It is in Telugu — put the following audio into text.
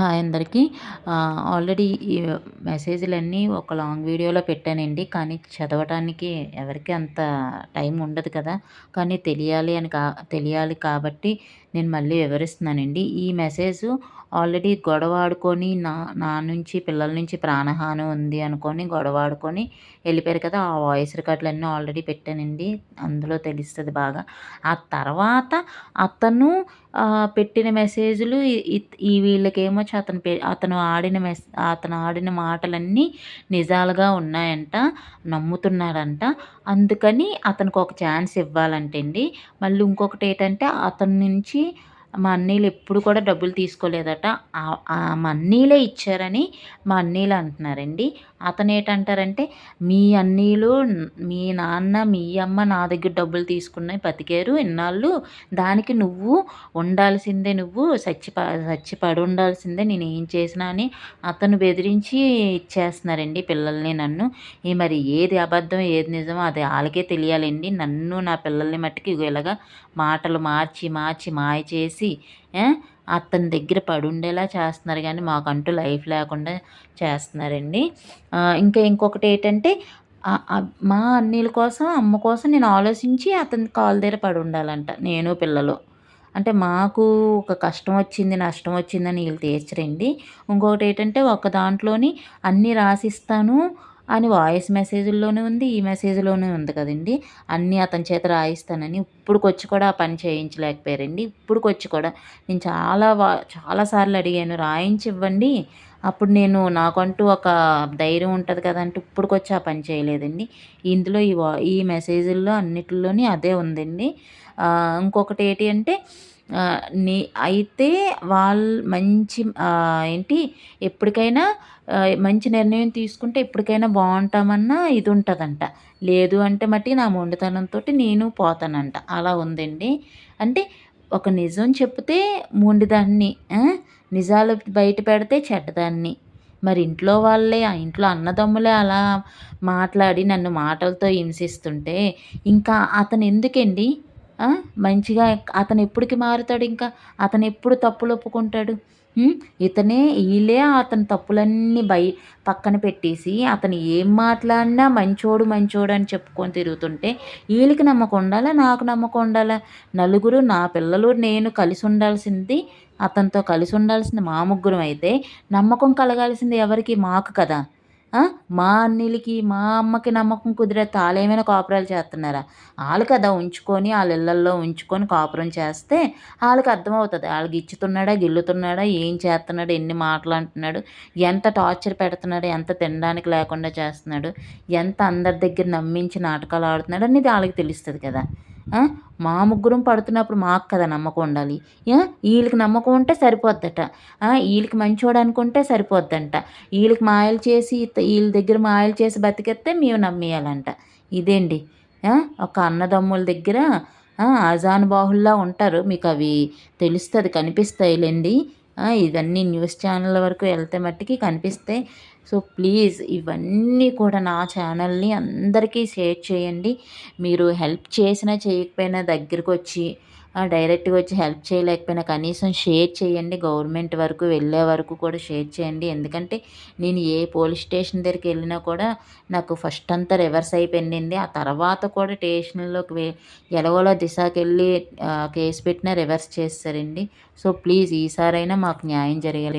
హాయ్ అందరికీ ఆల్రెడీ ఈ మెసేజ్‌లన్నీ ఒక లాంగ్ వీడియోలో పెట్టానండి. కానీ చదవటానికి ఎవరికి అంత టైం ఉండదు కదా! కానీ తెలియాలి అని కా తెలియాలి కాబట్టి నేను మళ్ళీ వివరిస్తున్నానండి. ఈ మెసేజ్ ఆల్రెడీ గొడవాడుకొని నా నా నుంచి పిల్లల నుంచి ప్రాణహాని ఉంది అనుకొని గొడవాడుకొని వెళ్ళిపోయారు కదా! ఆ వాయిస్ రికార్డులన్నీ ఆల్రెడీ పెట్టానండి. అందులో తెలుస్తుంది బాగా. ఆ తర్వాత అతను పెట్టిన మెసేజ్‌లు ఈ వీళ్ళకేమో అతను పె అతను ఆడిన మెస్ అతను ఆడిన మాటలన్నీ నిజాలుగా ఉన్నాయంట. నమ్ముతున్నాడంట. అందుకని అతనికి ఒక ఛాన్స్ ఇవ్వాలంటండి. మళ్ళీ ఇంకొకటి ఏంటంటే అతని నుంచి మా అన్నయ్యలు ఎప్పుడు కూడా డబ్బులు తీసుకోలేదట. మా అన్నయ్యలే ఇచ్చారని మా అన్నయ్యలు అంటున్నారండి. అతను ఏంటంటారంటే మీ అన్నీలు మీ నాన్న మీ అమ్మ నా దగ్గర డబ్బులు తీసుకున్నాయి బతికారు ఇన్నాళ్ళు దానికి నువ్వు ఉండాల్సిందే నువ్వు. చచ్చి చచ్చి పడి ఉండాల్సిందే నేను ఏం చేసినా అని అతను బెదిరించి ఇచ్చేస్తున్నారండి పిల్లల్ని నన్ను. ఈ మరి ఏది అబద్ధం ఏది నిజమో అది వాళ్ళకే తెలియాలండి. నన్ను నా పిల్లల్ని మట్టుకు ఇలాగా మాటలు మార్చి మార్చి మాయ చేసి అతని దగ్గర పడుండేలా చేస్తున్నారు. కానీ మాకంటూ లైఫ్ లేకుండా చేస్తున్నారండి. ఇంకా ఇంకొకటి ఏంటంటే మా అన్నీల కోసం అమ్మ కోసం నేను ఆలోచించి అతని కాలు దగ్గర పడి ఉండాలంట నేను పిల్లలు. అంటే మాకు ఒక కష్టం వచ్చింది నష్టం వచ్చిందని వీళ్ళు తీర్చరండి. ఇంకొకటి ఏంటంటే ఒక దాంట్లోని అన్నీ రాసిస్తాను. అని వాయిస్ మెసేజ్‌ల్లోనే ఉంది. ఈ మెసేజ్‌లోనే ఉంది కదండి అన్నీ అతని చేత రాయిస్తానని ఇప్పుడుకొచ్చి కూడా ఆ పని చేయించలేకపోయారండి. ఇప్పుడుకొచ్చి కూడా నేను చాలా వా చాలా సార్లు అడిగాను. రాయించి ఇవ్వండి. అప్పుడు నేను నాకంటూ ఒక ధైర్యం ఉంటుంది కదా! అంటే ఇప్పుడుకొచ్చి ఆ పని చేయలేదండి. ఇందులో ఈ వా ఈ మెసేజ్‌ల్లో అన్నిటిలోని అదే ఉందండి. ఇంకొకటి ఏంటి అంటే నీ అయితే వాళ్ళు మంచి ఏంటి ఎప్పటికైనా మంచి నిర్ణయం తీసుకుంటే ఎప్పటికైనా బాగుంటామన్న ఇది ఉంటుందంట లేదు అంటే మట్టి నా మొండితనంతో నేను పోతానంట. అలా ఉందండి. అంటే ఒక నిజం చెప్తే మొండిదాన్ని నిజాలు బయట పెడితే చెడ్డదాన్ని. మరి ఇంట్లో వాళ్ళే ఆ ఇంట్లో అన్నదమ్ములే అలా మాట్లాడి నన్ను మాటలతో హింసిస్తుంటే ఇంకా అతను ఎందుకండి మంచిగా అతను ఎప్పటికి మారుతాడు ఇంకా? అతను ఎప్పుడు తప్పులు ఒప్పుకుంటాడు? ఇతనే వీళ్ళే అతని తప్పులన్నీ బయ పక్కన పెట్టేసి అతను ఏం మాట్లాడినా మంచోడు మంచోడు అని చెప్పుకొని తిరుగుతుంటే వీళ్ళకి నమ్మకం ఉండాలా? నాకు నమ్మకం ఉండాలా? నలుగురు నా పిల్లలు నేను కలిసి ఉండాల్సింది అతనితో కలిసి ఉండాల్సింది మా ముగ్గురం అయితే నమ్మకం కలగాల్సింది ఎవరికి? మాకు కదా. మా అన్నిలకి మా అమ్మకి నమ్మకం కుదిరే తాళేమైనా కాపురాలు చేస్తున్నారా? వాళ్ళు కదా ఉంచుకొని వాళ్ళ ఇళ్ళల్లో ఉంచుకొని కాపురం చేస్తే వాళ్ళకి అర్థమవుతుంది. వాళ్ళకి ఇచ్చుతున్నాడా గిల్లుతున్నాడా ఏం చేస్తున్నాడు ఎన్ని మాటలు అంటున్నాడు ఎంత టార్చర్ పెడుతున్నాడు ఎంత తినడానికి లేకుండా చేస్తున్నాడు ఎంత అందరి దగ్గర నమ్మించి నాటకాలు ఆడుతున్నాడు అనేది వాళ్ళకి తెలుస్తుంది కదా. మా ముగ్గురం పడుతున్నప్పుడు మాకు కదా నమ్మకం ఉండాలి. వీళ్ళకి నమ్మకం ఉంటే సరిపోద్దట. వీళ్ళకి మంచోడు అనుకుంటే సరిపోద్దంట. వీళ్ళకి మాయలు చేసి వీళ్ళ దగ్గర మాయలు చేసి బతికేస్తే మేము నమ్మేయాలంట. ఇదేండి ఒక అన్నదమ్ముల దగ్గర బాహుల్లా ఉంటారు. మీకు అవి తెలుస్తుంది కనిపిస్తాయిలేండి. ఇవన్నీ న్యూస్ ఛానల్ వరకు వెళ్తే మట్టికి కనిపిస్తాయి సో ప్లీజ్ ఇవన్నీ కూడా నా ఛానల్ని అందరికీ షేర్ చేయండి. మీరు హెల్ప్ చేసినా చేయకపోయినా దగ్గరకు వచ్చి డైరెక్ట్గా వచ్చి హెల్ప్ చేయలేకపోయినా కనీసం షేర్ చేయండి. గవర్నమెంట్ వరకు వెళ్ళే వరకు కూడా షేర్ చేయండి. ఎందుకంటే నేను ఏ పోలీస్ స్టేషన్ దగ్గరికి వెళ్ళినా కూడా నాకు ఫస్ట్ అంతా రివర్స్ అయిపోయింది ఆ తర్వాత కూడా స్టేషన్లోకి ఎలవలో దిశకి వెళ్ళి కేసు పెట్టినా రివర్స్ చేస్తారండి. సో ప్లీజ్ ఈసారైనా మాకు న్యాయం జరగాలి.